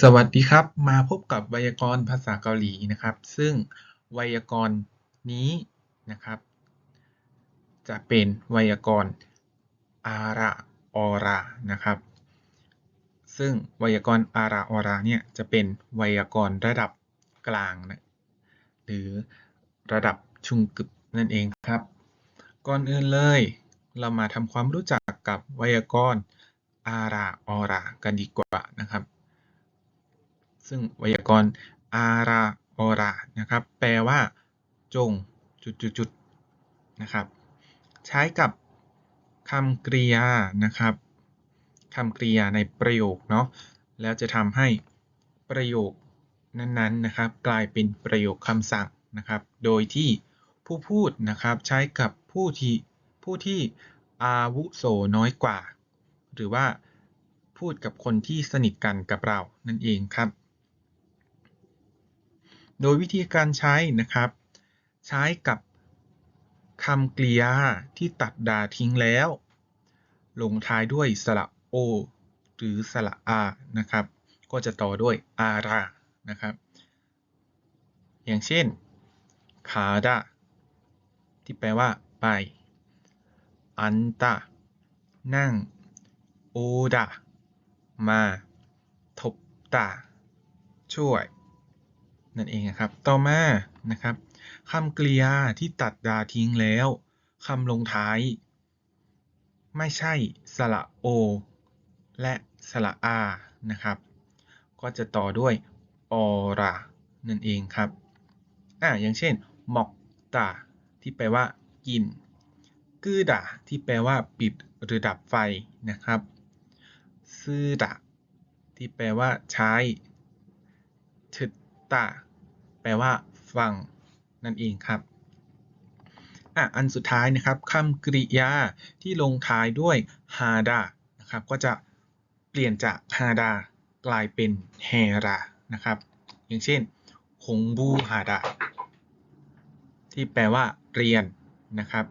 สวัสดีครับ มาพบกับไวยากรณ์ภาษาเกาหลีนะครับ ซึ่งไวยากรณ์นี้นะครับ จะเป็นไวยากรณ์อาระออรานะครับ ซึ่งไวยากรณ์อาระออราเนี่ยจะเป็นไวยากรณ์ระดับกลางนะหรือระดับชุงกึบนั่นเองครับ ก่อนอื่นเลย เรามาทำความรู้จักกับไวยากรณ์ อาระออรากันดีกว่านะครับ ซึ่งไวยากรณ์อาราออรานะครับ แปลว่า จงจุดๆๆนะครับ ใช้กับคำกริยานะครับคำกริยาในประโยคเนาะแล้วจะทำให้ประโยคนั้นๆนะครับ กลายเป็นประโยคคำสั่งนะครับ โดยที่ผู้พูดนะครับใช้กับผู้ที่ผู้ที่อาวุโสน้อยกว่า หรือว่า พูดกับคนที่สนิทกันกับเรานั่นเองครับ โดยวิธีการใช้นะครับ ใช้กับคำกริยาที่ตัดดาทิ้งแล้ว ลงท้ายด้วยสระโอหรือสระอานะครับ ก็จะต่อด้วยอารานะครับ อย่างเช่นคาดาที่แปลว่า ไป อันตะนั่ง โอดะ มาทบตา ช่วย นั่นเองครับ ต่อมานะครับคำกริยาที่ตัดดาทิ้งแล้วคำลงท้าย ไม่ใช่สระโอ และสระอานะครับ ก็จะต่อด้วยออรานั่นเองครับอ่าอย่างเช่นหมอกตาที่แปลว่ากินกือดาที่แปลว่าปิดหรือดับไฟนะครับ ซื่อดะที่แปลว่าใช้ทึดตาแปลว่า ฟัง นั่นเองครับอะอันสุดท้ายนะครับคำกริยาที่ลงท้ายด้วยฮาดานะครับ ก็จะเปลี่ยนจากฮาดากลายเป็นเฮรานะครับ อย่างเช่นคงบูฮาดาที่แปลว่า เรียนนะครับ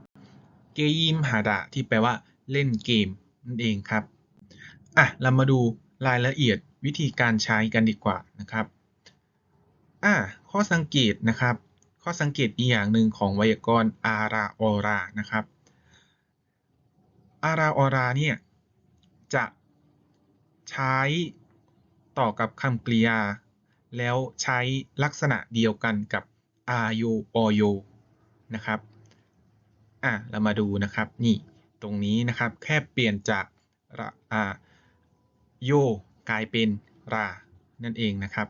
เกยิมฮาดาที่แปลว่า เล่นเกมนั่นเองครับ อะเรามาดูรายละเอียดวิธีการใช้กันดีกว่านะครับอ่าข้อสังเกตนะครับ ข้อสังเกตอีกอย่างหนึ่งของไวยากรณ์อาราออรานะครับอาราออราเนี่ยจะใช้ต่อกับคำกริยา แล้วใช้ลักษณะเดียวกันกับอาโยอโยนะครับอะเรามาดูนะครับนี่ตรงนี้นะครับแค่เปลี่ยนจากระอา โยกลายเป็นรา นั่นเองนะครับ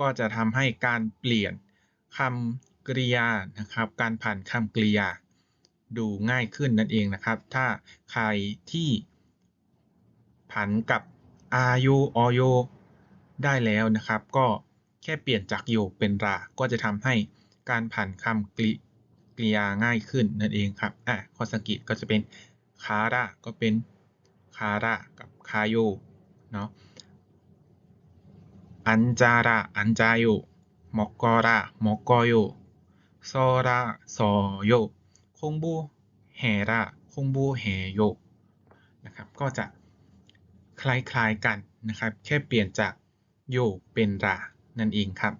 ก็จะทำให้การเปลี่ยนคำกริยานะครับ การผ่านคำกริยา ดูง่ายขึ้นนั่นเองนะครับ ถ้าใครที่ผันกับอาโยอโยได้แล้วนะครับ ก็แค่เปลี่ยนจากโยเป็นรา ก็จะทำให้การผ่านคำกริกริยาง่ายขึ้นนั่นเองครับ อะข้อสังเกตก็จะเป็นคาระก็เป็นคาระกับคาโย เนาะอันจาระอันจาโยมกกอระมกกอโยโซระโซโยคงบูเฮระคงบูเฮโยนะครับก็จะคล้ายๆกันนะครับ แค่เปลี่ยนจากโยเป็นรานั่นเองครับ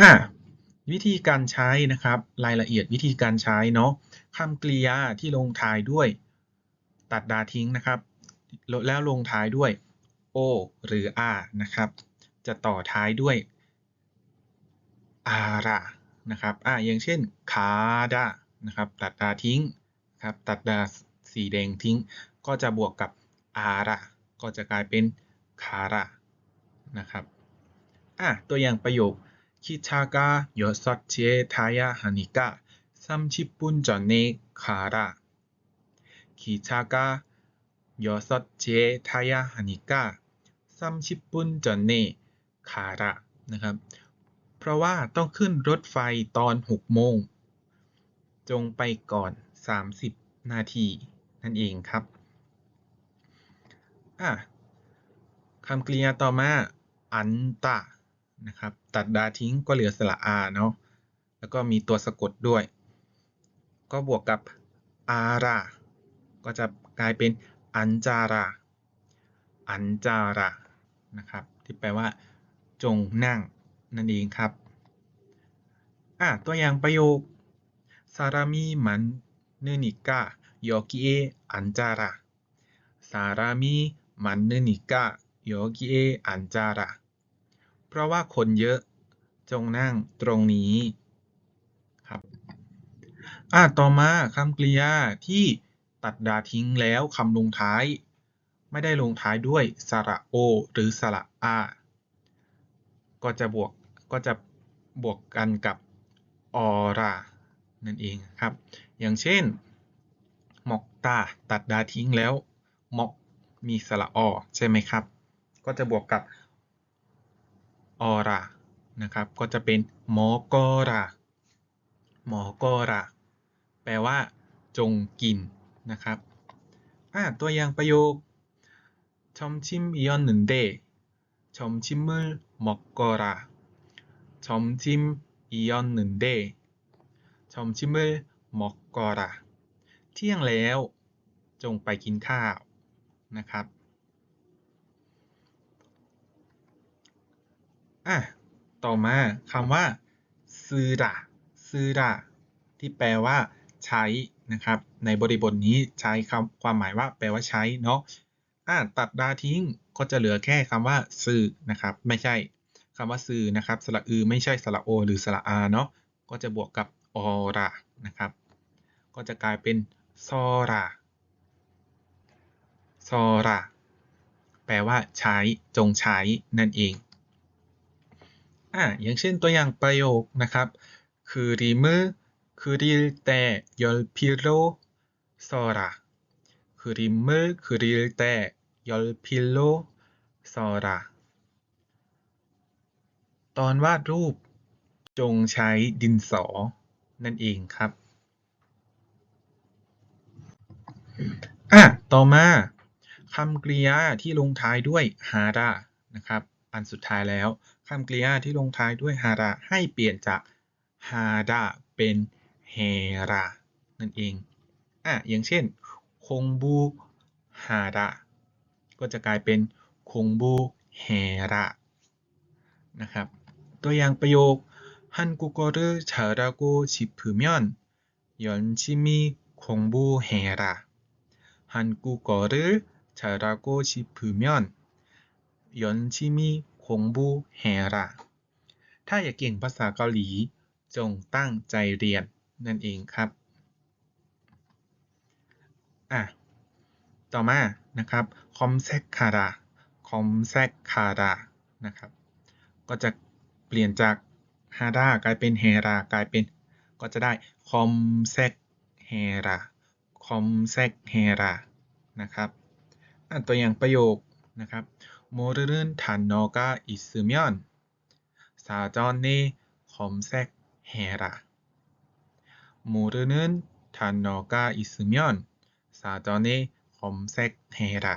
อะวิธีการใช้นะครับรายละเอียดวิธีการใช้เนาะคำกริยาที่ลงท้ายด้วยตัดดาทิ้งนะครับ แล้วลงท้ายด้วย o หรือ r นะครับ จะต่อท้ายด้วย อาระนะครับ อ่าอย่างเช่น คาดานะครับ ตัดดาทิ้งครับ ตัดดาสีแดงทิ้ง ก็จะบวกกับ อาระ ก็จะกลายเป็น คาระนะครับ อ่ะ ตัวอย่างประโยค คิชากะยอสัตเชทายาฮานิกะ30분 전에 가라. 기차가 6시에 타야 하니까 30분 전에 가라 นะครับ เพราะว่าต้องขึ้นรถไฟตอน 6 โมง จงไปก่อน 30 นาที นั่นเองครับ อ่ะคำกริยาต่อมา อันตะ นะครับ ตัดดาทิ้งก็เหลือสระอาเนาะ แล้วก็มีตัวสะกดด้วย ก็บวกกับอารา ก็จะกลายเป็น อันจาราอันจาระนะครับ ที่แปลว่า จงนั่ง นั่นเองครับอะตัวอย่างประโยคซารามิมันเนนิกะโยกิเออันจาระซารามิมันเนนิกะโยกิเออันจาระเพราะว่าคนเยอะจงนั่งตรงนี้ครับอะต่อมาคำกริยาที่ ตัดดาทิ้งแล้วคำลงท้าย ไม่ได้ลงท้ายด้วยสระโอ หรือสระอา ก็จะบวกก็จะบวกกันกับออรานั่นเองครับ อย่างเช่นหมอกตาตัดดาทิ้งแล้วหมอกมีสระอใช่ไหมครับ ก็จะบวกกับออรานะครับ ก็จะเป็นหมอกอราหมอกอราแปลว่า จงกิน นะครับ อ่ะ ตัวอย่างประโยค 점심이었는데 점심을 먹거라. 점심이었는데 점심을 먹거라. เที่ยงแล้ว จงไปกินข้าว นะครับ อ่ะ ต่อมาคำว่า ซื้อระซื้อระที่แปลว่า ใช้ นะครับ ในบริบทนี้ใช้คำความหมายว่าแปลว่าใช้เนาะะตัดดาทิ้งก็จะเหลือแค่คำว่าสื่อนะครับ ไม่ใช่คำว่าสื่อนะครับสระอือไม่ใช่สระโอ หรือสระอาเนาะก็จะบวกกับออรานะครับ ก็จะกลายเป็นซอราซอราแปลว่าใช้จงใช้นั่นเองอ่าอย่างเช่นตัวอย่างประโยคนะครับคือริมือคือริแต่ยอลพิโร 써라. 그림을 그릴 때 연필로 써라. ตอนวาดรูป จงใช้ดินสอ นั่นเองครับ อ่ะ ต่อมาคำกริยาที่ลงท้ายด้วยฮาระนะครับ อันสุดท้ายแล้วคำกริยาที่ลงท้ายด้วยฮาระให้เปลี่ยนจากฮาระเป็นเฮรา นั่นเอง อะอย่างเช่นคงบูฮาระก็จะกลายเป็นคงบูเฮระนะครับ ตัวอย่างประโยคฮันกูกอร์ชาราโกชิพุมยอนยอนชิมิคงบูเฮระฮันกูกอร์ชาราโกชิพุมยอนยอนชิมิคงบูเฮระถ้าอยากเก่งภาษาเกาหลีจงตั้งใจเรียนนั่นเองครับ อะ ต่อมานะครับคอมเซคคาราคอมเซคคารานะครับ ก็จะเปลี่ยนจากฮารากลายเป็นเฮรากลายเป็น ก็จะได้คอมเซคเฮราคอมเซคเฮรานะครับตัวอย่างประโยคนะครับโมเรื่นทันโนกาอิซึมยอนซาจอนเน่คอมเซคเฮราโมเรื่นทันโนกาอิซึมยอน ซาจอนิคอมเซกเฮระ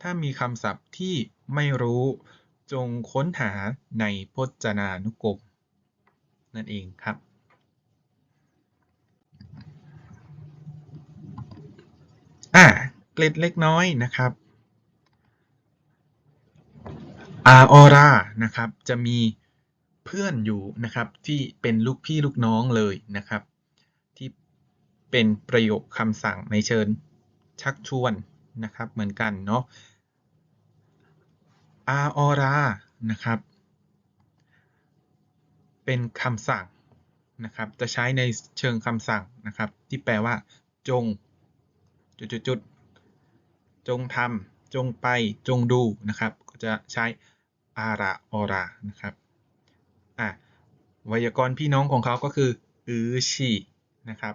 ถ้ามีคำศัพท์ที่ไม่รู้จงค้นหาในพจนานุกรมนั่นเองครับ อ่าเกล็ดเล็กน้อยนะครับอาออรานะครับ จะมีเพื่อนอยู่นะครับที่เป็นลูกพี่ลูกน้องเลยนะครับ เป็นประโยคคำสั่งในเชิญชักชวนนะครับเหมือนกันเนาะอาออรานะครับ เป็นคำสั่งนะครับจะใช้ในเชิงคำสั่งนะครับที่แปลว่า จงจุดๆจงทำจงไปจงดูนะครับ ก็จะใช้อาราออรานะครับอะไวยากรณ์พี่น้องของเขาก็คืออือชีนะครับ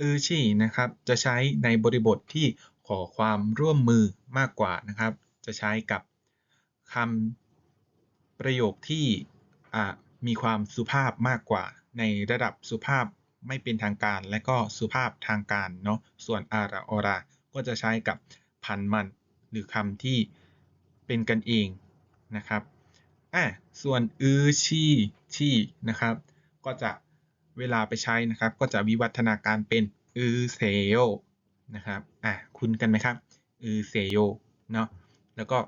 อือชี่นะครับจะใช้ในบริบทที่ขอความร่วมมือมากกว่านะครับ จะใช้กับคำประโยคที่มีความสุภาพมากกว่า ในระดับสุภาพไม่เป็นทางการ และก็สุภาพทางการเนาะส่วนอาราออราก็จะใช้กับพันมันหรือคำที่เป็นกันเองนะครับอะส่วนอือชีชีนะครับ ก็จะ เวลาไปใช้นะครับ ก็จะวิวัฒนาการเป็นอือเซโยนะครับอะคุ้นกันไหมครับอือเซโยเนาะแล้วก็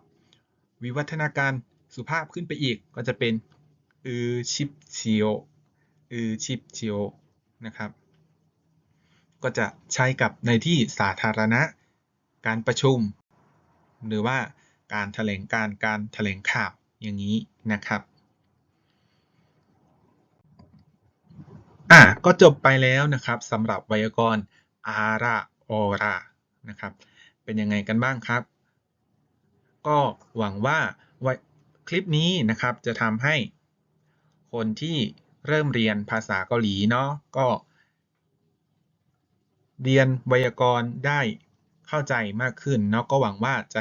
วิวัฒนาการสุภาพขึ้นไปอีกก็จะเป็นอือชิปเชียวอือชิปเชียวนะครับ ก็จะใช้กับในที่สาธารณะการประชุม หรือว่าการแถลงการ์การแถลงข่าวอย่างนี้นะครับ อะก็จบไปแล้วนะครับสำหรับไวยากรณ์อาราออรานะครับ เป็นยังไงกันบ้างครับ ก็หวังว่าวคลิปนี้นะครับจะทำให้คนที่เริ่มเรียนภาษาเกาหลีเนาะก็ เรียนไวยากรณ์ได้เข้าใจมากขึ้นเนาะก็หวังว่าจะ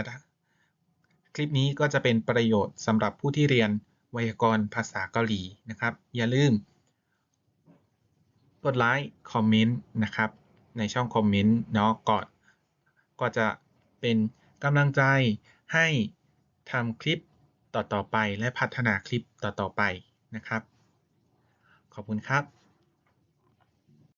คลิปนี้ก็จะเป็นประโยชน์สำหรับผู้ที่เรียนไวยากรณ์ภาษาเกาหลีนะครับ อย่าลืม กดไลค์คอมเมนต์นะครับ ในช่องคอมเมนต์เนาะก่อนก็จะเป็นกำลังใจให้ทำคลิปต่อๆไป และพัฒนาคลิปต่อๆไปนะครับ ขอบคุณครับ